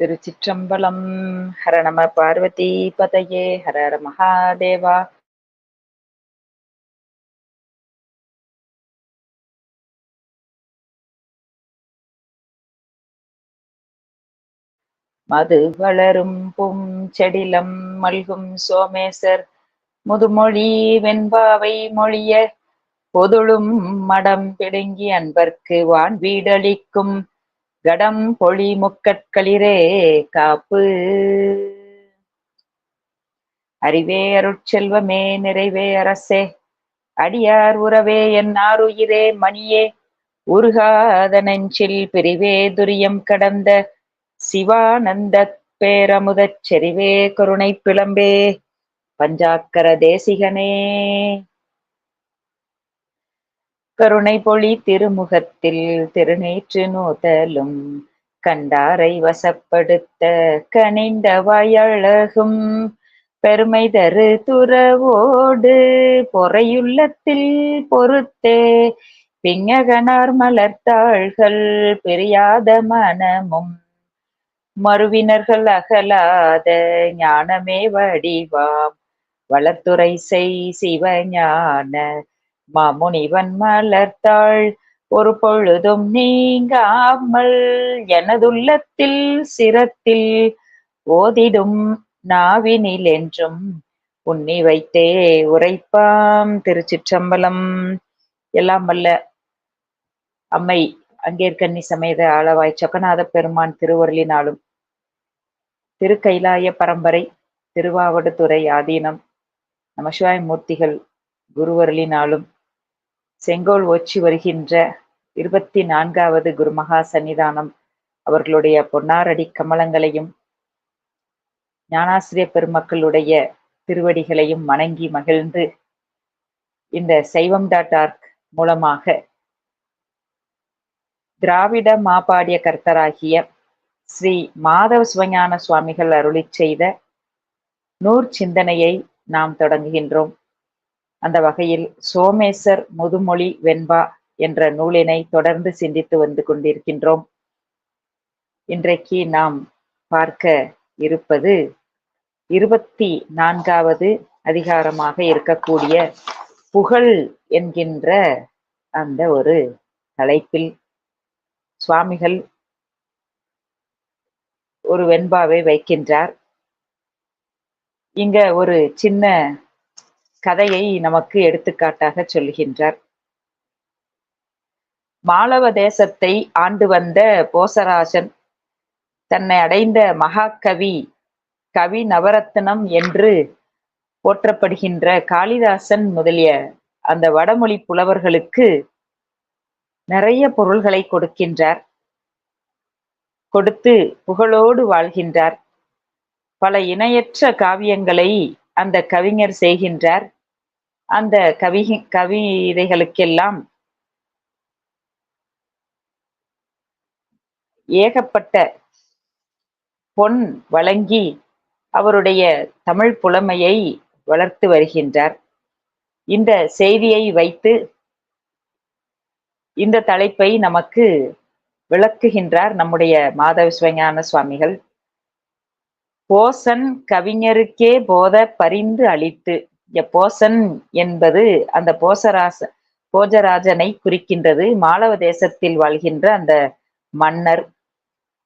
திருச்சிற்றம்பலம். ஹர நம பார்வதி பதையே ஹர ஹர மகாதேவா. மது வளரும் பும் செடிலம் மல்கும் சோமேசர். முதுமொழி வெண்பாவை மொழிய பொதுளும் மடம் பிடுங்கி அன்பர்க்கு வான் வீடளிக்கும் கடம் பொழி முக்கட்களிரே காப்பு. அறிவே அருட்செல்வமே நிறைவே அரசே. அடியார் உறவே என் ஆறுயிரே மணியே. உருகாத நெஞ்சில் பிரிவே துரியம் கடந்த சிவானந்த பேரமுதச் செறிவே கருணை பிளம்பே. பஞ்சாக்கர தேசிகனே. கருணை பொழி திருமுகத்தில் திருநேற்று நோதலும் கண்டாரை வசப்படுத்த கனிந்த வாயழகும் பெருமை தரு துறவோடு பொறையுள்ளத்தில் பொறுத்தே பிங்ககனார் மலர்த்தாள்கள் பிரியாத மனமும் மறுவினர்கள் அகலாத ஞானமே வடிவாம் வளத்துறை செய் சிவஞான மாமுனிவன் மலர்த்தாள் ஒரு பொழுதும் நீங்காமல் எனதுள்ளத்தில் சிரத்தில் ஓதிடும் நாவினில் என்றும் உன்னி வைத்தே உரைப்பாம் திருச்சிற்றம்பலம். எல்லாம் வல்ல அம்மை அங்கேற்கண்ணி சமேத ஆளவாய் சொக்கநாத பெருமான் திருவருளினாலும் திருக்கைலாய பரம்பரை திருவாவடுதுறை ஆதீனம் நமசிவாய மூர்த்திகள் குருவருளினாலும் செங்கோல் ஓச்சி வருகின்ற இருபத்தி நான்காவது குருமகா சன்னிதானம். அவர்களுடைய பொன்னாரடி கமலங்களையும் ஞானாசிரிய பெருமக்களுடைய திருவடிகளையும் வணங்கி மகிழ்ந்து இந்த சைவம் டாட் ஆர்க் மூலமாக திராவிட மாபாடிய கர்த்தராகிய ஸ்ரீ மாதவ சிவஞான சுவாமிகள் அருளி செய்த நூற் சிந்தனையை நாம் தொடங்குகின்றோம். அந்த வகையில் சோமேசர் முதுமொழி வெண்பா என்ற நூலினை தொடர்ந்து சிந்தித்து வந்து கொண்டிருக்கின்றோம். இன்றைக்கு நாம் பார்க்க இருப்பது இருபத்தி நான்காவது அதிகாரமாக இருக்கக்கூடிய புகழ் என்கின்ற அந்த ஒரு தலைப்பில் சுவாமிகள் ஒரு வெண்பாவை வைக்கின்றார். இங்க ஒரு சின்ன கதையை நமக்கு எடுத்துக்காட்டாக சொல்கின்றார். மாளவ தேசத்தை ஆண்டு வந்த போசராசன் தன்னை அடைந்த மகாகவி கவி நவரத்னம் என்று போற்றப்படுகின்ற காளிதாசன் முதலிய அந்த வடமொழி புலவர்களுக்கு நிறைய பொருள்களை கொடுக்கின்றார். கொடுத்து புகழோடு வாழ்கின்றார். பல இணையற்ற காவியங்களை அந்த கவிஞர் செய்கின்றார். அந்த கவி கவிதைகளுக்கெல்லாம் ஏகப்பட்ட பொன் வழங்கி அவருடைய தமிழ் புலமையை வளர்த்து வருகின்றார். இந்த செய்தியை வைத்து இந்த தலைப்பை நமக்கு விளக்குகின்றார் நம்முடைய மாதவ சிவஞான சுவாமிகள். போசன் கவிஞருக்கே போத பரிந்து அளித்து. போசன் என்பது அந்த போசராச போஜராஜனை குறிக்கின்றது. மாலவ தேசத்தில் வாழ்கின்ற அந்த மன்னர்.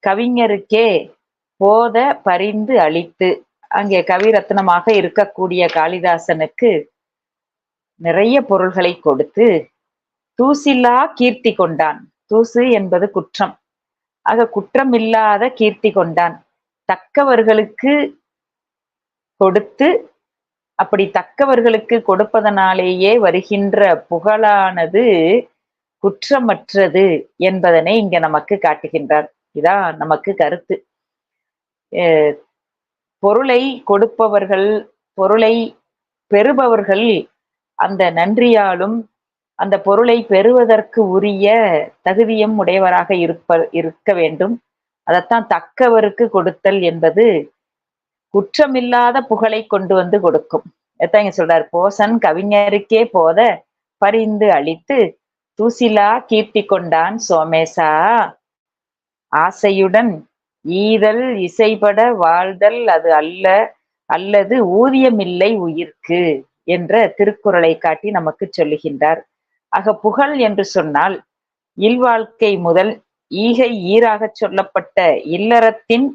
கவிஞருக்கே போத பரிந்து அளித்து அங்கே கவிரத்னமாக இருக்கக்கூடிய காளிதாசனுக்கு நிறைய பொருள்களை கொடுத்து தூசில்லா கீர்த்தி கொண்டான். தூசு என்பது குற்றம். ஆக குற்றமில்லாத கீர்த்தி கொண்டான். தக்கவர்களுக்கு கொடுத்து அப்படி தக்கவர்களுக்கு கொடுப்பதனாலேயே வருகின்ற புகழானது குற்றமற்றது என்பதனை இங்க நமக்கு காட்டுகின்றார். இதான் நமக்கு கருத்து. பொருளை கொடுப்பவர்கள் பொருளை பெறுபவர்கள் அந்த நன்றியாலும் அந்த பொருளை பெறுவதற்கு உரிய தகுதியும் உடையவராக இருப்ப இருக்க வேண்டும். அதைத்தான் தக்கவருக்கு கொடுத்தல் என்பது குற்றமில்லாத புகழை கொண்டு வந்து கொடுக்கும். எத்தான் இங்க சொல்றாரு போசன் கவிஞருக்கே போத பரிந்து அழித்து தூசிலா கீர்த்தி கொண்டான் சோமேசா. ஆசையுடன் ஈதல் இசைபட வாழ்தல் அது அல்ல அல்லது ஊதியமில்லை உயிர்க்கு என்ற திருக்குறளை காட்டி நமக்கு சொல்லுகின்றார். ஆக புகழ் என்று சொன்னால் இல்வாழ்க்கை முதல் ஈகை ஈராகச் சொல்லப்பட்ட இல்லறத்தின்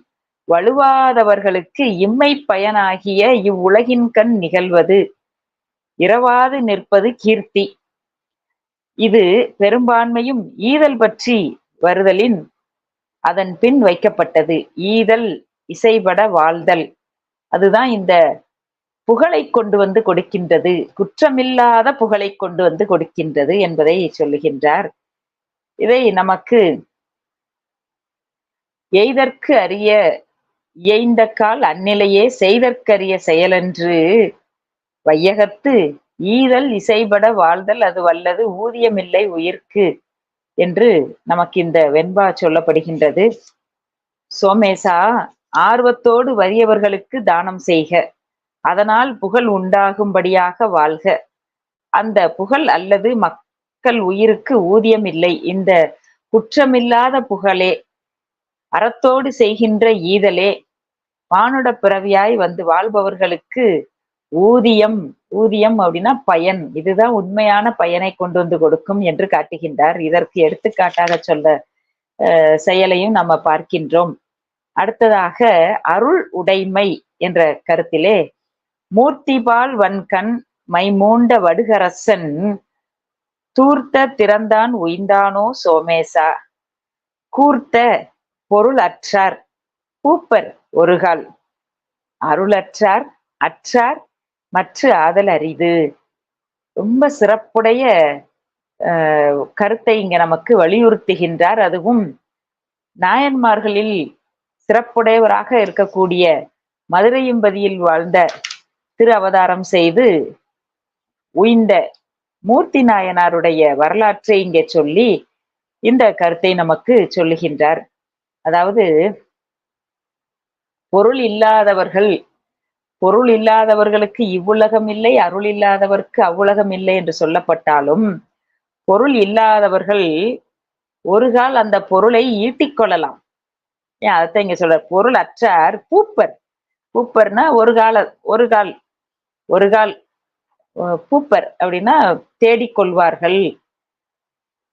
வலுவாதவர்களுக்கு இம்மை பயனாகிய இவ்வுலகின் கண் நிகழ்வது. இரவாது நிற்பது கீர்த்தி. இது பெரும்பான்மையும் ஈதல் பற்றி வருதலின் அதன் பின் வைக்கப்பட்டது. ஈதல் இசைபட வாழ்தல். அதுதான் இந்த புகழை கொண்டு வந்து கொடுக்கின்றது. குற்றமில்லாத புகழை கொண்டு வந்து கொடுக்கின்றது என்பதை சொல்லுகின்றார். இதை நமக்கு எய்தற்கு அறிய இயைந்த கால் அந்நிலையே செய்தற்கரிய செயலன்று வையகத்து ஈதல் இசைபட வாழ்தல் அது வல்லது ஊதியமில்லை உயிர்க்கு என்று நமக்கு இந்த வெண்பா சொல்லப்படுகின்றது. சோமேசா ஆர்வத்தோடு வறியவர்களுக்கு தானம் செய்க. அதனால் புகழ் உண்டாகும்படியாக வாழ்க. அந்த புகழ் அல்லது மக்கள் உயிருக்கு ஊதியம் இல்லை இந்த குற்றமில்லாத புகழே அறத்தோடு செய்கின்ற ஈதலே. மானுட பிறவியாய் வந்து வாழ்பவர்களுக்கு ஊதியம். ஊதியம் அப்படின்னா பயன். இதுதான் உண்மையான பயனை கொண்டு வந்து கொடுக்கும் என்று காட்டுகின்றார். இதற்கு எடுத்துக்காட்டாக சொல்ல செயலையும் நம்ம பார்க்கின்றோம். அடுத்ததாக அருள் உடைமை என்ற கருத்திலே மூர்த்திபால் வன்கண் மைமூண்ட வடுகரசன் தூர்த்த திறந்தான் உய்ந்தானோ சோமேசா. கூர்த்த பொருள் அற்றார் பூப்பர் ஒருகால். அருளற்றார் அற்றார் மற்ற ஆதல் அரிது. ரொம்ப சிறப்புடைய கருத்தை இங்க நமக்கு வலியுறுத்துகின்றார். அதுவும் நாயன்மார்களில் சிறப்புடையவராக இருக்கக்கூடிய மதுரையும்பதியில் வாழ்ந்த திரு அவதாரம் செய்து உய்ந்த மூர்த்தி நாயனாருடைய வரலாற்றை இங்கே சொல்லி இந்த கருத்தை நமக்கு சொல்லுகின்றார். அதாவது பொருள் இல்லாதவர்கள் பொருள் இல்லாதவர்களுக்கு இவ்வுலகம் இல்லை அருள் இல்லாதவர்க்கு அவ்வுலகம் இல்லை என்று சொல்லப்பட்டாலும் பொருள் இல்லாதவர்கள் ஒரு கால் அந்த பொருளை ஈட்டிக்கொள்ளலாம் ஏன்? அதைத்தான் இங்க சொல்ற பொருள் அற்றார் பூப்பர். பூப்பர்னா ஒரு கால ஒரு கால் ஒரு கால் பூப்பர் அப்படின்னா தேடிக்கொள்வார்கள்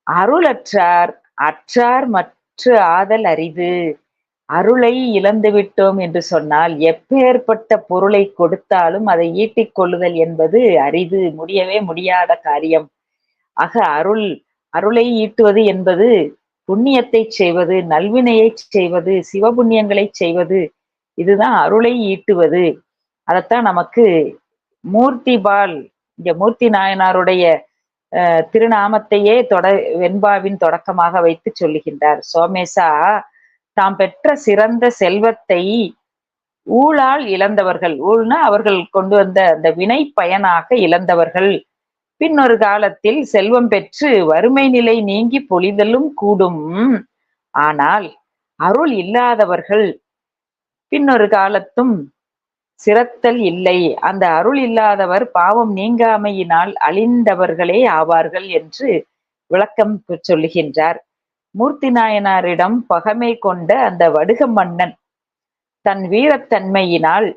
அருளற்றார் அற்றார் மற்ற ஆதல் அரிது அருளை இழந்து விட்டோம் என்று சொன்னால் எப்பேற்பட்ட பொருளை கொடுத்தாலும் அதை ஈட்டிக் கொள்ளுதல் என்பது அரிது முடியவே முடியாத காரியம். ஆக அருள் அருளை ஈட்டுவது என்பது புண்ணியத்தை செய்வது நல்வினையை செய்வது சிவபுண்ணியங்களை செய்வது. இதுதான் அருளை ஈட்டுவது. அதைத்தான் நமக்கு மூர்த்தி பால் இங்க மூர்த்தி நாயனாருடைய திருநாமத்தையே தொட வெண்பாவின் தொடக்கமாக வைத்து சொல்லுகின்றார். சோமேசா தாம் பெற்ற சிறந்த செல்வத்தை ஊழால் இழந்தவர்கள் ஊழ்னா அவர்கள் கொண்டு வந்த அந்த வினை பயனாக இழந்தவர்கள். பின்னொரு காலத்தில் செல்வம் பெற்று வறுமை நிலை நீங்கி பொழிதலும் கூடும். ஆனால் அருள் இல்லாதவர்கள். பின்னொரு காலத்தும் சிறத்தல் இல்லை. அந்த அருள் இல்லாதவர் பாவம் நீங்காமையினால் அழிந்தவர்களே ஆவார்கள் என்று விளக்கம் சொல்லுகின்றார். மூர்த்தி நாயனாரிடம் பகமை கொண்ட அந்த வடுக மன்னன் தன் வீரத்தன்மையினால்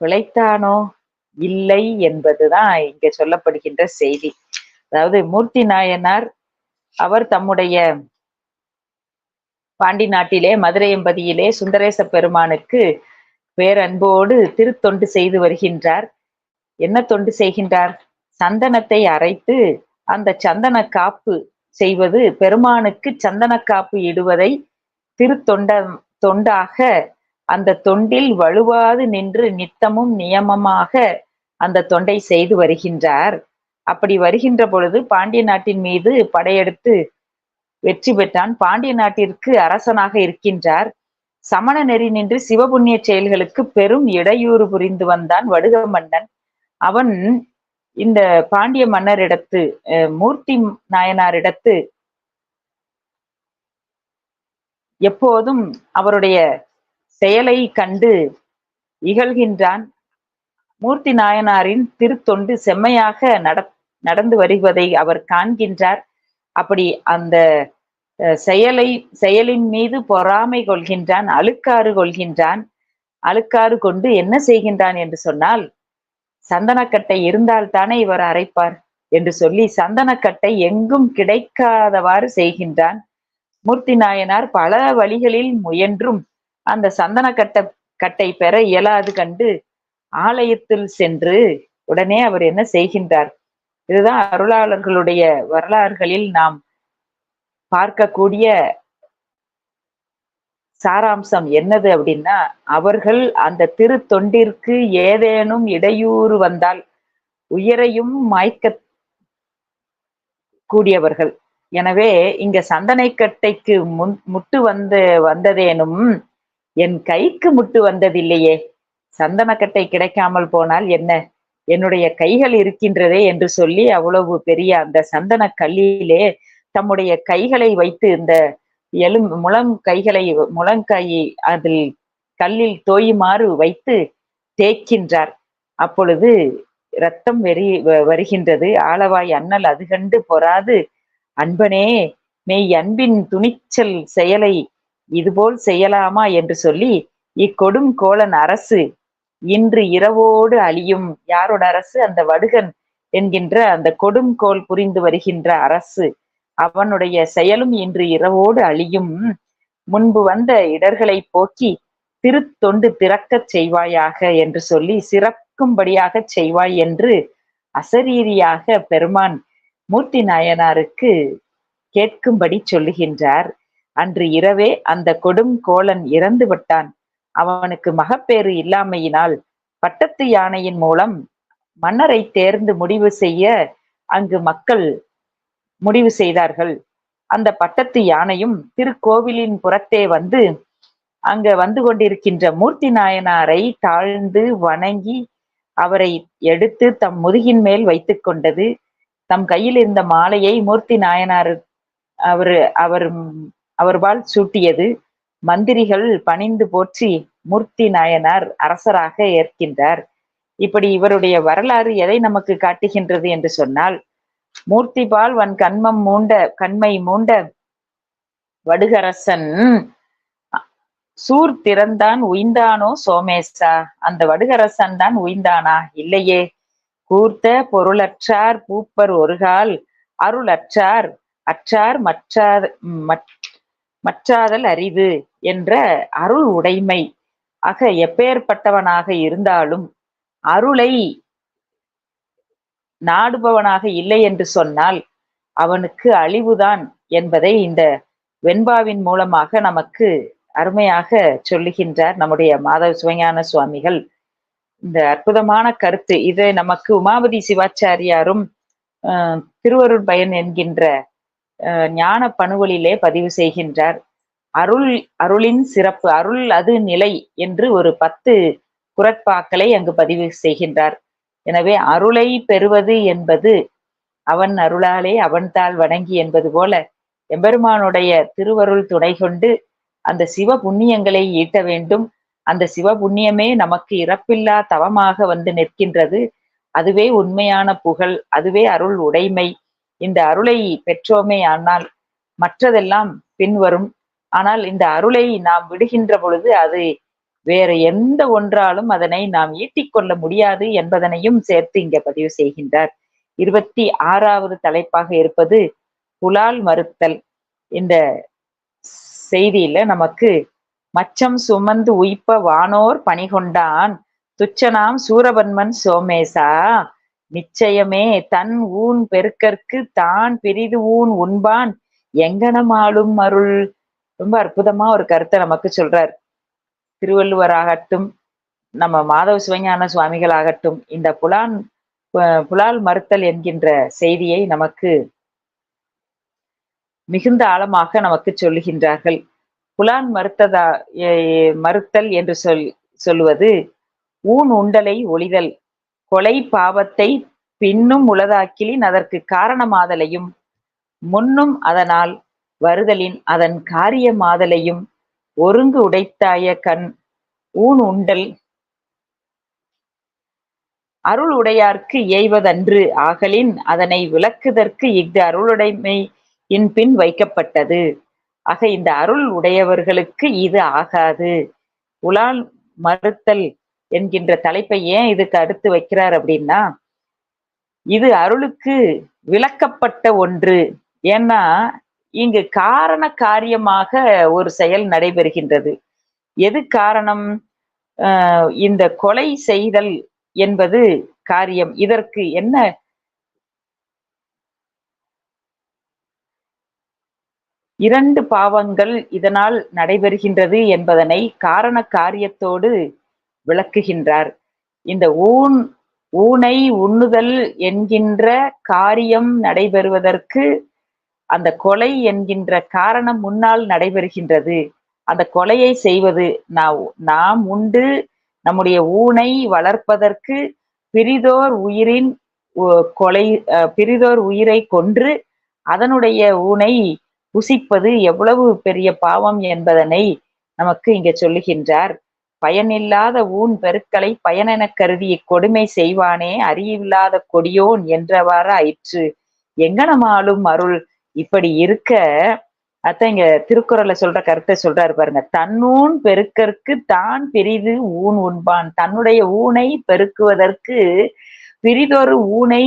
பிழைத்தானோ இல்லை என்பதுதான் இங்க சொல்லப்படுகின்ற செய்தி. அதாவது மூர்த்தி நாயனார் அவர் தம்முடைய பாண்டி நாட்டிலே மதுரை எம்பதியிலே சுந்தரேச பெருமானுக்கு பேரன்போடு திருத்தொண்டு செய்து வருகின்றார். என்ன தொண்டு செய்கின்றார்? சந்தனத்தை அரைத்து அந்த சந்தன காப்பு செய்வது பெருமானுக்கு சந்தன காப்பு இடுவதை திருத்தொண்ட தொண்டாக அந்த தொண்டில் வலுவாது நின்று நித்தமும் நியமமாக அந்த தொண்டை செய்து வருகின்றார். அப்படி வருகின்ற பொழுது பாண்டிய நாட்டின் மீது படையெடுத்து வெற்றி பெற்றான். பாண்டிய நாட்டிற்கு அரசனாக இருக்கின்றார். சமண நெறி நின்று சிவபுண்ணிய செயல்களுக்கு பெரும் இடையூறு புரிந்து வந்தான் வடுக மன்னன் அவன் இந்த பாண்டிய மன்னரிடத்து மூர்த்தி நாயனாரிடத்து எப்போதும் அவருடைய செயலை கண்டு இகழ்கின்றான். மூர்த்தி நாயனாரின் திருத்தொண்டு செம்மையாக நட நடந்து வருவதை அவர் காண்கின்றார். அப்படி அந்த செயலை செயலின் மீது பொறாமை கொள்கின்றான் அழுக்காறு கொள்கின்றான். அழுக்காறு கொண்டு என்ன செய்கின்றான் என்று சொன்னால் சந்தனக்கட்டை இருந்தால் தானே இவர் அரைப்பார் என்று சொல்லி சந்தனக்கட்டை எங்கும் கிடைக்காதவாறு செய்கின்றான். மூர்த்தி நாயனார் பல வழிகளில் முயன்றும் அந்த சந்தனக்கட்டை கட்டை பெற இயலாது கண்டு ஆலயத்தில் சென்று உடனே அவர் என்ன செய்கின்றார்? இதுதான் அருளாளர்களுடைய வரலாறுகளில் நாம் பார்க்கக்கூடிய சாராம்சம் என்னது அப்படின்னா அவர்கள் அந்த திரு தொண்டிற்கு ஏதேனும் இடையூறு வந்தால் உயரையும் மாய்க்க கூடியவர்கள் எனவே இங்க சந்தனைக்கட்டைக்கு முன் முட்டு வந்து வந்ததேனும் என் கைக்கு முட்டு வந்ததில்லையே. சந்தனக்கட்டை கிடைக்காமல் போனால் என்ன? என்னுடைய கைகள் இருக்கின்றதே என்று சொல்லி அவ்வளவு பெரிய அந்த சந்தன கல்லிலே தம்முடைய கைகளை வைத்து இந்த எலும் முழங் கைகளை முழங்கை அதில் கல்லில் தோயுமாறு வைத்து தேய்க்கின்றார். அப்பொழுது ரத்தம் வெறி வ- வருகின்றது. ஆளவாய் அண்ணல் அது கண்டு பொறாது. அன்பனே மெய் அன்பின் துணிச்சல் செயலை இதுபோல் செய்யலாமா என்று சொல்லி இக்கொடும் கோலன் அரசு இன்று இரவோடு அழியும். யாரோட அரசு? அந்த வடுகன் என்கின்ற அந்த கொடுங்கோல் புரிந்து வருகின்ற அரசு. அவனுடைய செயலும் இன்று இரவோடு அழியும். முன்பு வந்த இடர்களை போக்கி திருத்தொண்டு திறக்கச் செய்வாயாக என்று சொல்லி சிறக்கும்படியாகச் செய்வாய் என்று அசரீரியாக பெருமான் மூர்த்தி நாயனாருக்கு கேட்கும்படி சொல்லுகின்றார். அன்று இரவே அந்த கொடும் கோலன் இறந்து விட்டான். அவனுக்கு மகப்பேறு இல்லாமையினால் பட்டத்து யானையின் மூலம் மன்னரை தேர்ந்து முடிவு செய்ய அங்கு மக்கள் முடிவு செய்தார்கள். அந்த பட்டத்து யானையும் திருக்கோவிலின் புறத்தே வந்து அங்க வந்து கொண்டிருக்கின்ற மூர்த்தி நாயனாரை தாழ்ந்து வணங்கி அவரை எடுத்து தம் முதுகின் மேல் வைத்துக் கொண்டது. தம் கையில் இருந்த மாலையை மூர்த்தி நாயனார் அவர் அவர் அவர்பால் சூட்டியது. மந்திரிகள் பணிந்து போற்றி மூர்த்தி நாயனார் அரசராக ஏற்கின்றார். இப்படி இவருடைய வரலாறு எதை நமக்கு காட்டுகின்றது என்று சொன்னால் மூர்த்திபால் வன் கண்மம் மூண்ட கண்மை மூண்ட வடுகரசன். சூர் திறந்தான் உய்ந்தானோ சோமேசா? அந்த வடுகரசன் தான் உய்ந்தானா? இல்லையே. கூர்த்த பொருளற்றார் பூப்பர் ஒருகால் அருளற்றார் அற்றார் மற்றார் மற்றாதல் அறிவு என்ற அருள் உடைமை. ஆக எப்பேற்பட்டவனாக இருந்தாலும் அருளை நாடுபவனாக இல்லை என்று சொன்னால் அவனுக்கு அழிவுதான் என்பதை இந்த வெண்பாவின் மூலமாக நமக்கு அருமையாக சொல்லுகின்றார் நம்முடைய மாதவ சிவஞான சுவாமிகள். இந்த அற்புதமான கருத்து இதை நமக்கு உமாபதி சிவாச்சாரியாரும் அஹ், திருவருட் பயன் என்கின்ற அஹ், ஞான பணுவலிலே பதிவு செய்கின்றார். அருள் அருளின் சிறப்பு அருள் அது நிலை என்று ஒரு பத்து குரட்பாக்களை அங்கு பதிவு செய்கின்றார். எனவே அருளை பெறுவது என்பது அவன் அருளாலே அவன்தாள் வணங்கி என்பது போல எம்பெருமானுடைய திருவருள் துணை கொண்டு அந்த சிவ புண்ணியங்களை ஈட்ட வேண்டும். அந்த சிவ புண்ணியமே நமக்கு இறப்பில்லா தவமாக வந்து நிற்கின்றது. அதுவே உண்மையான புகழ் அதுவே அருள் உடைமை. இந்த அருளை பெற்றோமே ஆனால் மற்றதெல்லாம் பின்வரும். ஆனால் இந்த அருளை நாம் விடுகின்ற பொழுது அது வேறு எந்த ஒன்றாலும் அதனை நாம் ஈட்டிக்கொள்ள முடியாது என்பதனையும் சேர்த்து இங்க பதிவு செய்கின்றார். இருபத்தி ஆறாவது தலைப்பாக இருப்பது புலால் மறுத்தல். இந்த செய்தியில நமக்கு மச்சம் சுமந்து உய்ப்ப வானோர் பணிகொண்டான். துச்சனாம் சூரபன்மன் சோமேசா. நிச்சயமே தன் ஊன் பெருக்கற்கு தான் பெரிது ஊன் உண்பான். எங்கனமாலும் அருள். ரொம்ப அற்புதமா ஒரு கருத்தை நமக்கு சொல்றார். திருவள்ளுவராகட்டும் நம்ம மாதவ சிவஞான சுவாமிகளாகட்டும் இந்த புலான் புலால் மறுத்தல் என்கின்ற செய்தியை நமக்கு மிகுந்த ஆழமாக நமக்கு சொல்லுகின்றார்கள். புலான் மறுத்ததா மறுத்தல் என்று சொல் சொல்லுவது ஊன் உண்டலை ஒளிதல் கொலை பாவத்தை பின்னும் உளதாக்கிலின் அதற்கு காரணமாதலையும் முன்னும் அதனால் வருதலின் அதன் காரியமாதலையும் ஒருங்கு உடைத்தாய கண் ஊன் உண்டல். அருள் உடையார்க்கு ஏய்வதன்று ஆகலின் அதனை விளக்குதற்கு இஃது அருளுடைமை இன் பின் வைக்கப்பட்டது. ஆக இந்த அருள் உடையவர்களுக்கு இது ஆகாது. உலால் மறுத்தல் என்கின்ற தலைப்பை ஏன் இதுக்கு அடுத்து வைக்கிறார் அப்படின்னா இது அருளுக்கு விளக்கப்பட்ட ஒன்று. ஏன்னா இங்கு காரண காரியமாக ஒரு செயல் நடைபெறுகின்றது. எது காரணம்? ஆஹ் இந்த கொலை செய்தல் என்பது காரியம். இதற்கு என்ன? இரண்டு பாவங்கள் இதனால் நடைபெறுகின்றது என்பதனை காரண காரியத்தோடு விளக்குகின்றார். இந்த ஊன் ஊனை உண்ணுதல் என்கின்ற காரியம் நடைபெறுவதற்கு அந்த கொலை என்கின்ற காரணம் முன்னால் நடைபெறுகின்றது. அந்த கொலையை செய்வது நாம் உண்டு நம்முடைய ஊனை வளர்ப்பதற்கு பிரிதோர் உயிரின் கொலை பிரிதோர் உயிரை கொன்று அதனுடைய ஊனை புசிப்பது எவ்வளவு பெரிய பாவம் என்பதனை நமக்கு இங்க சொல்லுகின்றார். பயனில்லாத ஊன் பெருக்களை பயனெனக் கருதி கொடுமை செய்வானே அறியில்லாத கொடியோன் என்றவாறு ஆயிற்று. எங்கனமாலும் அருள் இப்படி இருக்க அதான் இங்க திருக்குறளை சொல்ற கருத்தை சொல்றாரு பாருங்க. தன்னூன் பெருக்கற்கு தான் பெரிது ஊன் உண்பான். தன்னுடைய ஊனை பெருக்குவதற்கு பிரிதொரு ஊனை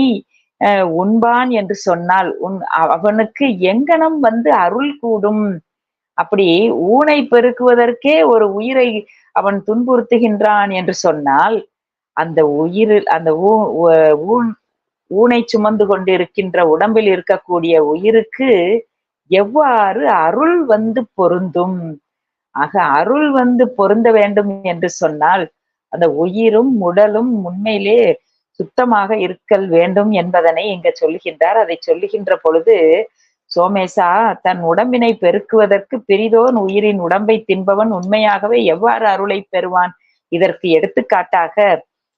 உண்பான் என்று சொன்னால் உன் அவனுக்கு எங்கனம் வந்து அருள் கூடும். அப்படி ஊனை பெருக்குவதற்கே ஒரு உயிரை அவன் துன்புறுத்துகின்றான் என்று சொன்னால் அந்த உயிர் அந்த ஊன் ஊனை சுமந்து கொண்டிருக்கின்ற உடம்பில் இருக்கக்கூடிய உயிருக்கு எவ்வாறு அருள் வந்து பொருந்தும்? ஆக அருள் வந்து பொருந்த வேண்டும் என்று சொன்னால் அந்த உயிரும் உடலும் உண்மையிலே சுத்தமாக இருக்கல் வேண்டும் என்பதனை இங்க சொல்லுகின்றார். அதை சொல்லுகின்ற பொழுது சோமேசா தன் உடம்பினை பெருக்குவதற்கு பெரிதோன் உயிரின் உடம்பை தின்பவன் உண்மையாகவே எவ்வாறு அருளை பெறுவான்? இதற்கு எடுத்துக்காட்டாக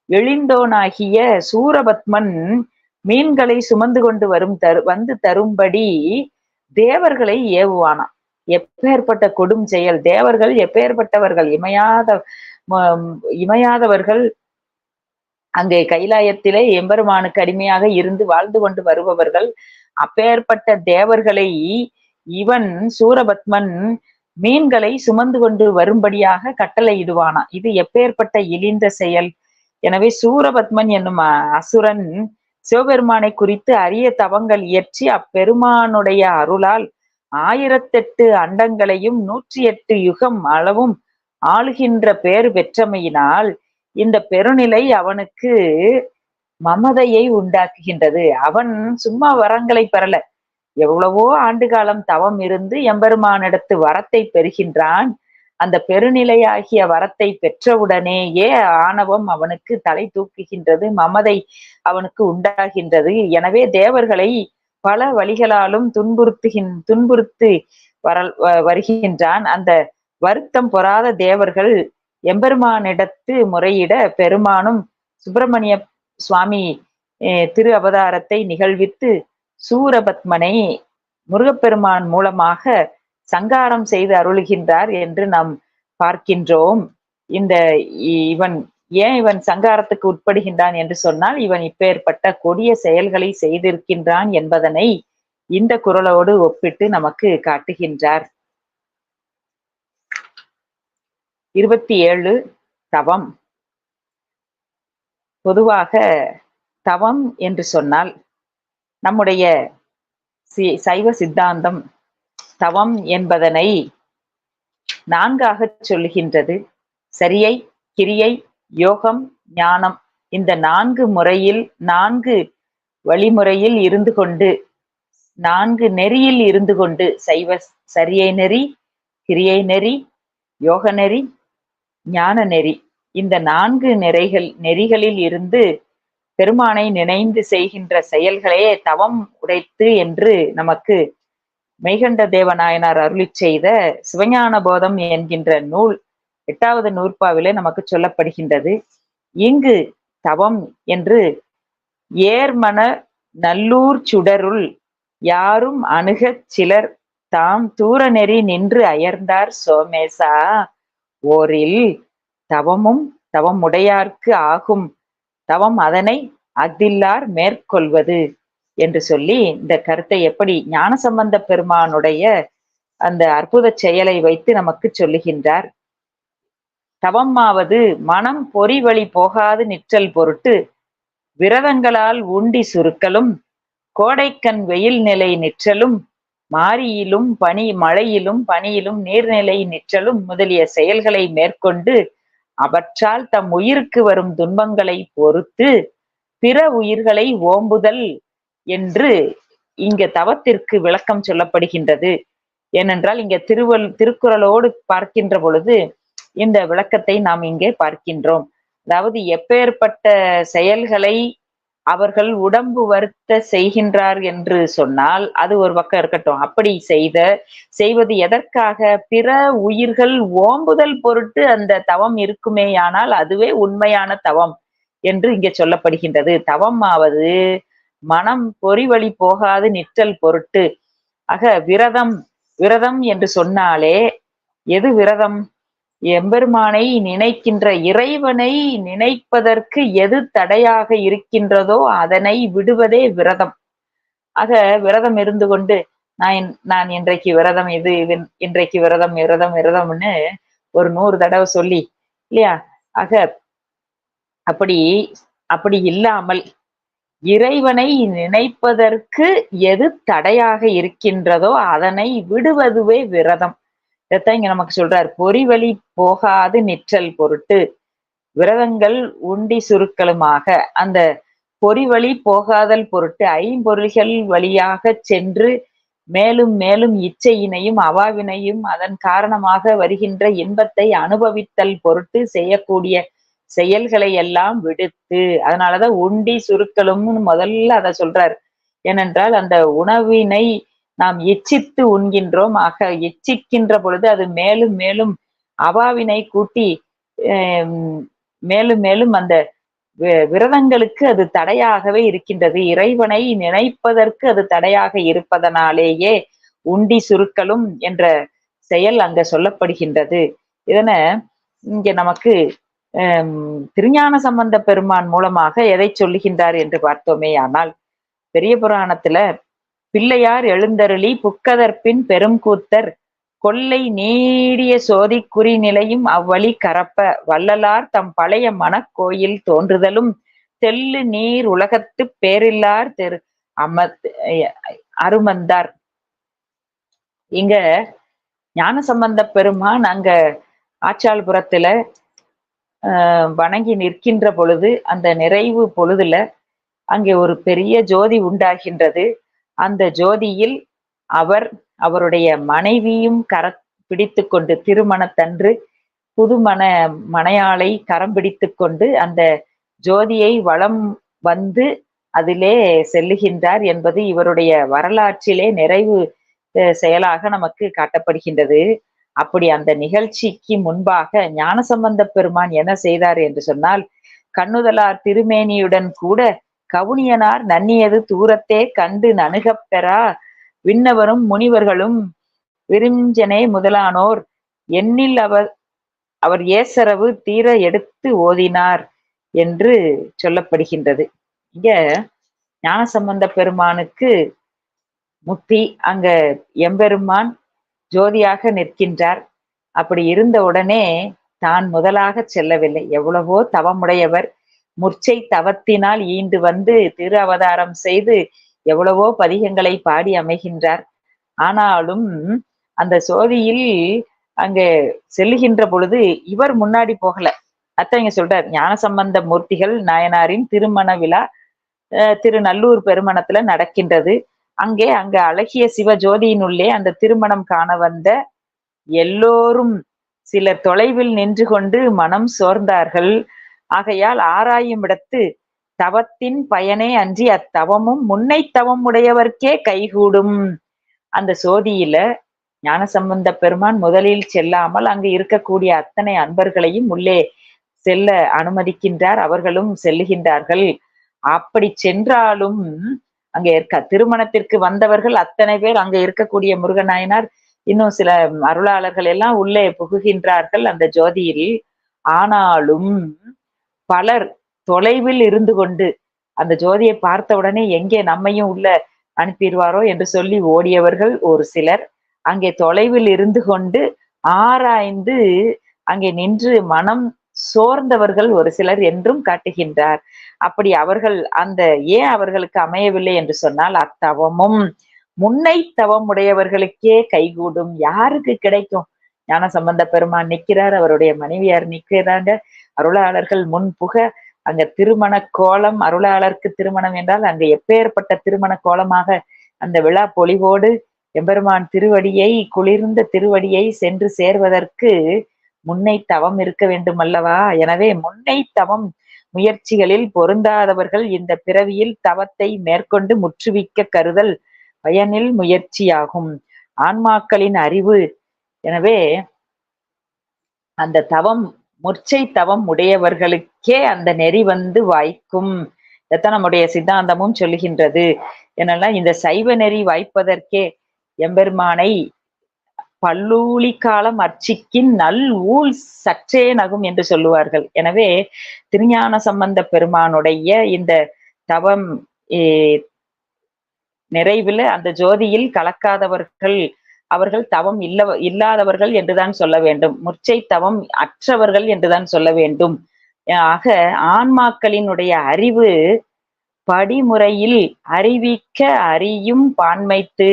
எழிந்தோனாகிய சூரபத்மன் மீன்களை சுமந்து கொண்டு வரும் தரு வந்து தரும்படி தேவர்களை ஏவுவானாம் எப்பேற்பட்ட கொடும் செயல் தேவர்கள் எப்பேற்பட்டவர்கள் இமையாத இமையாதவர்கள் அங்கே கைலாயத்திலே எம்பெருமானுக்கு அடிமையாக இருந்து வாழ்ந்து கொண்டு வருபவர்கள் அப்பேற்பட்ட தேவர்களை இவன் சூரபத்மன் மீன்களை சுமந்து கொண்டு வரும்படியாக கட்டளையிடுவானா. இது எப்பேற்பட்ட இழிந்த செயல். எனவே சூரபத்மன் என்னும் அசுரன் சிவபெருமானை குறித்து அரிய தவங்கள் இயற்றி அப்பெருமானுடைய அருளால் ஆயிரத்தெட்டு அண்டங்களையும் நூற்றி எட்டு யுகம் அளவும் ஆளுகின்ற பேர் பெற்றமையினால் இந்த பெருநிலை அவனுக்கு மமதையை உண்டாக்குகின்றது. அவன் சும்மா வரங்களை பெறல. எவ்வளவோ ஆண்டு காலம் தவம் இருந்து எம்பெருமானிடத்து வரத்தை பெறுகின்றான். அந்த பெருநிலையாகிய வரத்தை பெற்றவுடனேயே ஆணவம் அவனுக்கு தலை தூக்குகின்றது மமதை அவனுக்கு உண்டாகின்றது. எனவே தேவர்களை பல வழிகளாலும் துன்புறுத்துகின் துன்புறுத்து வர வருகின்றான். அந்த வருத்தம் பொறாத தேவர்கள் எம்பெருமானிடத்து முறையிட பெருமானும் சுப்பிரமணிய சுவாமி திரு அவதாரத்தை நிகழ்வித்து சூரபத்மனை முருகப்பெருமான் மூலமாக சங்காரம் செய்து அருளுகின்றார் என்று நாம் பார்க்கின்றோம். இந்த இவன் ஏன் இவன் சங்காரத்துக்கு உட்படுகின்றான் என்று சொன்னால் இவன் இப்பேற்பட்ட கொடிய செயல்களை செய்திருக்கின்றான் என்பதனை இந்த குரலோடு ஒப்பிட்டு நமக்கு காட்டுகின்றார். இருபத்தி ஏழு தவம். பொதுவாக தவம் என்று சொன்னால் நம்முடைய சைவ சித்தாந்தம் தவம் என்பதனை நான்காக சொல்லுகின்றது. சரியை கிரியை யோகம் ஞானம் இந்த நான்கு முறையில் நான்கு வழிமுறையில் இருந்து கொண்டு நான்கு நெறியில் இருந்து கொண்டு சைவ சரியை நெறி கிரியை நெறி யோக நெறி ஞான நெறி இந்த நான்கு நிறைகள் நெறிகளில் இருந்து பெருமானை நினைந்து செய்கின்ற செயல்களே தவம் உடைத்து என்று நமக்கு மெய்கண்ட தேவநாயனார் அருளி செய்த சிவஞான போதம் என்கின்ற நூல் எட்டாவது நூற்பாவிலே நமக்கு சொல்லப்படுகின்றது. இங்கு தவம் என்று ஏர்மன நல்லூர் சுடருள் யாரும் அணுகச் சிலர் தாம் தூர நெறி நின்று அயர்ந்தார் சோமேசா. ஓரில் தவமும் தவமுடையார்க்கு ஆகும். தவம் அதனை அஃதில்லார் மேற்கொள்வது. என்று சொல்லி இந்த கருத்தை எப்படி ஞானசம்பந்த பெருமானுடைய அந்த அற்புத செயலை வைத்து நமக்கு சொல்லுகின்றார். தவமாவது மனம் பொறி வழி போகாது நிற்றல் பொருட்டு விரதங்களால் உண்டி சுருக்கலும் கோடைக்கண் வெயில் நிலை நிற்றலும் மாரியிலும் பனி மழையிலும் பனியிலும் நீர்நிலை நிற்றலும் முதலிய செயல்களை மேற்கொண்டு அவற்றால் தம் உயிருக்கு வரும் துன்பங்களை பொறுத்து பிற உயிர்களை ஓம்புதல் என்று இங்க தவத்திற்கு விளக்கம் சொல்லப்படுகின்றது. ஏனென்றால் இங்க திருவள் திருக்குறளோடு பார்க்கின்ற பொழுது இந்த விளக்கத்தை நாம் இங்கே பார்க்கின்றோம். அதாவது எப்பேற்பட்ட செயல்களை அவர்கள் உடம்பு வருத்த செய்கின்றார் என்று சொன்னால் அது ஒரு பக்கம் இருக்கட்டும். அப்படி செய்த செய்வது எதற்காக? பிற உயிர்கள் ஓம்புதல் பொருட்டு அந்த தவம் இருக்குமேயானால் அதுவே உண்மையான தவம் என்று இங்கே சொல்லப்படுகின்றது. தவம் ஆவது மனம் பொறிவழி போகாது நிற்றல் பொருட்டு. ஆக விரதம் விரதம் என்று சொன்னாலே எது விரதம்? எம்பெருமானை நினைக்கின்ற இறைவனை நினைப்பதற்கு எது தடையாக இருக்கின்றதோ அதனை விடுவதே விரதம். ஆக விரதம் இருந்து கொண்டு நான் நான் இன்றைக்கு விரதம் இது இன்றைக்கு விரதம் விரதம் விரதம்னு ஒரு நூறு தடவை சொல்லி இல்லையா? ஆக அப்படி அப்படி இல்லாமல் இறைவனை நினைப்பதற்கு எது தடையாக இருக்கின்றதோ அதனை விடுவதுவே விரதம். இதைத்தான் இங்க நமக்கு சொல்றார். பொறிவழி போகாது நிற்றல் பொருட்டு. விரதங்கள் உண்டி சுருக்களுமாக அந்த பொறிவழி போகாதல் பொருட்டு ஐம்பொருள்கள் வழியாக சென்று மேலும் மேலும் இச்சையினையும் அவாவினையும் அதன் காரணமாக வருகின்ற இன்பத்தை அனுபவித்தல் பொருட்டு செய்யக்கூடிய செயல்களை எல்லாம் விடுத்து அதனாலதான் உண்டி சுருக்களும்னு முதல்ல அதை சொல்றார். ஏனென்றால் அந்த உணவினை நாம் எச்சித்து உண்கின்றோம். ஆக எச்சிக்கின்ற பொழுது அது மேலும் மேலும் அவாவினை கூட்டி மேலும் மேலும் அந்த விரதங்களுக்கு அது தடையாகவே இருக்கின்றது. இறைவனை நினைப்பதற்கு அது தடையாக இருப்பதனாலேயே உண்டி சுருக்கலும் என்ற செயல் அங்க சொல்லப்படுகின்றது. இதன இங்க நமக்கு திருஞான சம்பந்த பெருமான் மூலமாக எதை சொல்லுகின்றார் என்று பார்த்தோமே ஆனால் பெரிய புராணத்துல பிள்ளையார் எழுந்தருளி புக்கதற்பின் பெருங்கூத்தர் கொள்ளை நீடிய சோதி குறி நிலையும் அவ்வழி கரப்ப வள்ளலார் தம் பழைய மனக்கோயில் தோன்றுதலும் தெல்லு நீர் உலகத்து பேரில்லார் தெரு அம அருமந்தார். இங்க ஞான சம்பந்த பெருமான் அங்க ஆச்சாள்புரத்துல வணங்கி நிற்கின்ற பொழுது அந்த நிறைவு பொழுதுல அங்கே ஒரு பெரிய ஜோதி உண்டாகின்றது. அந்த ஜோதியில் அவர் அவருடைய மனைவியும் கர பிடித்து கொண்டு திருமணத்தன்று புதுமண மனையாளை கரம் பிடித்து கொண்டு அந்த ஜோதியை வளம் வந்து அதிலே செல்லுகின்றார் என்பது இவருடைய வரலாற்றிலே நிறைவு செயலாக நமக்கு காட்டப்படுகின்றது. அப்படி அந்த நிகழ்ச்சிக்கு முன்பாக ஞானசம்பந்த பெருமான் என்ன செய்தார் என்று சொன்னால் கண்ணுதலார் திருமேனியுடன் கூட கவுனியனார் நன்னியது தூரத்தே கண்டு நணுகப் பெறா விண்ணவரும் முனிவர்களும் விரிஞ்சனே முதலானோர் எண்ணில் அவர் அவர் ஏசரவு தீர எடுத்து ஓதினார் என்று சொல்லப்படுகின்றது. இங்க ஞானசம்பந்த பெருமானுக்கு முத்தி அங்க எம்பெருமான் ஜோதியாக நிற்கின்றார். அப்படி இருந்த உடனே தான் முதலாக செல்லவில்லை. எவ்வளவோ தவமுடையவர். முர்ச்சை தவத்தினால் ஈண்டு வந்து திரு அவதாரம் செய்து எவ்வளவோ பதிகங்களை பாடி அமைகின்றார். ஆனாலும் அந்த சோதியில் அங்க செல்லுகின்ற பொழுது இவர் முன்னாடி போகல. அத்தான் இங்க சொல்றார் ஞானசம்பந்த மூர்த்திகள் நாயனாரின் திருமண விழா திருநல்லூர் பெருமணத்துல நடக்கின்றது. அங்கே அங்க அழகிய சிவ ஜோதியினுள்ளே அந்த திருமணம் காண வந்த எல்லோரும் சிலர் தொலைவில் நின்று கொண்டு மனம் சோர்ந்தார்கள். ஆகையால் ஆராயும் இடத்து தவத்தின் பயனே அன்றி அத்தவமும் முன்னை தவம் உடையவர்க்கே கைகூடும். அந்த சோதியில ஞானசம்பந்த பெருமான் முதலில் செல்லாமல் அங்கு இருக்கக்கூடிய அத்தனை அன்பர்களையும் உள்ளே செல்ல அனுமதிக்கின்றார். அவர்களும் செல்லுகின்றார்கள். அப்படி சென்றாலும் அங்க இருக்க திருமணத்திற்கு வந்தவர்கள் அத்தனை பேர் அங்க இருக்கக்கூடிய முருகநாயனார் இன்னும் சில அருளாளர்கள் எல்லாம் உள்ளே புகுகின்றார்கள் அந்த ஜோதியில். ஆனாலும் பலர் தொலைவில் இருந்து கொண்டு அந்த ஜோதியை பார்த்த உடனே எங்கே நம்மையும் உள்ள அனுப்பிடுவாரோ என்று சொல்லி ஓடியவர்கள் ஒரு சிலர். அங்கே தொலைவில் இருந்து கொண்டு ஆராய்ந்து அங்கே நின்று மனம் சோர்ந்தவர்கள் ஒரு சிலர் என்றும் காட்டுகின்றார். அப்படி அவர்கள் அந்த ஏன் அவர்களுக்கு அமையவில்லை என்று சொன்னால் அத்தவமும் முன்னை தவம் உடையவர்களுக்கே கைகூடும். யாருக்கு கிடைக்கும்? ஞான சம்பந்த பெருமான் நிற்கிறார் அவருடைய மனைவியார் நிற்கிறாங்க. அருளாளர்கள் முன் புக அங்க திருமண கோலம் அருளாளருக்கு திருமணம் என்றால் அங்க எப்பேற்பட்ட திருமண கோலமாக அந்த விழா பொலிவோடு எம்பெருமான் திருவடியை குளிர்ந்த திருவடியை சென்று சேர்வதற்கு முன்னை தவம் இருக்க வேண்டும் அல்லவா எனவே முன்னை தவம் முயற்சிகளில் பொருந்தாதவர்கள் இந்த பிறவியில் தவத்தை மேற்கொண்டு முற்றுவிக்க கருதல் பயனில் முயற்சியாகும். ஆன்மாக்களின் அறிவு. எனவே அந்த தவம் முற்சை தவம் உடையவர்களுக்கே அந்த நெறி வந்து வாய்க்கும். இதைத்தான் நம்முடைய சித்தாந்தமும் சொல்லுகின்றது. என்னெல்லாம் இந்த சைவ நெறி வாய்ப்பதற்கே எம்பெருமானை பல்லூலி காலம் அர்ச்சிக்கின் நல் ஊழ் சற்றே நகும் என்று சொல்லுவார்கள். எனவே திருஞான சம்பந்த பெருமானுடைய இந்த தவம் நிறைவில் அந்த ஜோதியில் கலக்காதவர்கள் அவர்கள் தவம் இல்ல இல்லாதவர்கள் என்றுதான் சொல்ல வேண்டும். முர்ச்சை தவம் அற்றவர்கள் என்றுதான் சொல்ல வேண்டும். ஆக ஆன்மாக்களினுடைய அறிவு படிமுறையில் அறிவிக்க அறியும் பான்மைத்து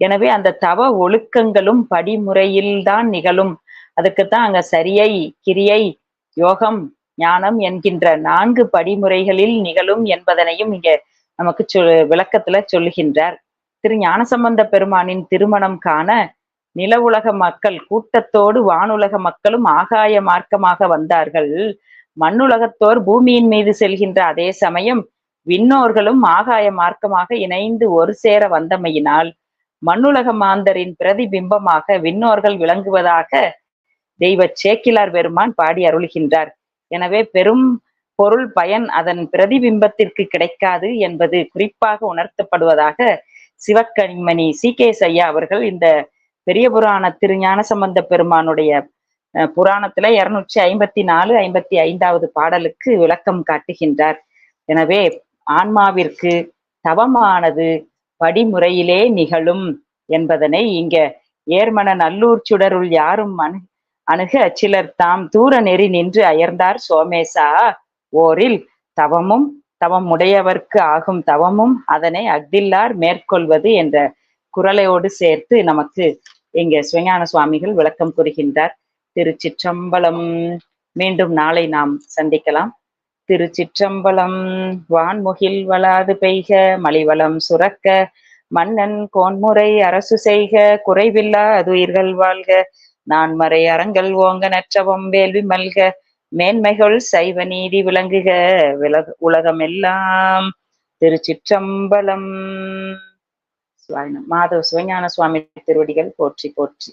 எனவே அந்த தவ ஒழுக்கங்களும் படிமுறையில் தான் நிகழும். அதுக்குத்தான் அங்க சரியை கிரியை யோகம் ஞானம் என்கின்ற நான்கு படிமுறைகளில் நிகழும் என்பதனையும் இங்க நமக்கு சொ விளக்கத்துல சொல்லுகின்றார். திரு ஞானசம்பந்த பெருமானின் திருமணம் காண நில உலக மக்கள் கூட்டத்தோடு வானுலக மக்களும் ஆகாய மார்க்கமாக வந்தார்கள். மண்ணுலகத்தோர் பூமியின் மீது செல்கின்ற அதே சமயம் விண்ணோர்களும் ஆகாய மார்க்கமாக இணைந்து ஒரு சேர வந்தமையினால் மண்ணுலக மாந்தரின் பிரதிபிம்பமாக விண்ணோர்கள் விளங்குவதாக தெய்வ சேக்கிலார் பெருமான் பாடி அருள்கின்றார். எனவே பெரும் பொருள் பயன் அதன் பிரதிபிம்பத்திற்கு கிடைக்காது என்பது குறிப்பாக உணர்த்தப்படுவதாக சிவக்கணிமணி சி கே ஐயா அவர்கள் இந்த பெரிய புராண திருஞான சம்பந்த பெருமானுடைய புராணத்துல இருநூற்றி ஐம்பத்தி நாலு ஐம்பத்தி ஐந்தாவது பாடலுக்கு விளக்கம் காட்டுகின்றார். எனவே ஆன்மாவிற்கு தவமானது படிமுறையிலே நிகழும் என்பதனை இங்க ஏர்மன நல்லூர் சுடருள் யாரும் அணு அணுக சிலர் தாம் தூர நெறி நின்று அயர்ந்தார் சோமேசா. ஓரில் தவமும் தவம் உடையவர்க்கு ஆகும் தவமும் அதனை அக்தில்லார் மேற்கொள்வது என்ற குரலையோடு சேர்த்து நமக்கு இங்க சிவஞான சுவாமிகள் விளக்கம் கூறுகின்றார். திருச்சிற்றம்பலம். மீண்டும் நாளை நாம் சந்திக்கலாம். திருச்சிற்றம்பலம். வான்முகில் வளாது பெய்க மலிவளம் சுரக்க மன்னன் கோன்முறை அரசு செய்க குறைவில்லா அதுயிர்கள் வாழ்க நான்மறை அறங்கள் ஓங்க நற்றவம் வேள்வி மல்க மேன்மைகள் சைவ நீதி விளங்குக விலக உலகமெல்லாம் திருச்சிற்றம்பலம். மாதவ சிவஞான சுவாமி திருவடிகள் போற்றி போற்றி.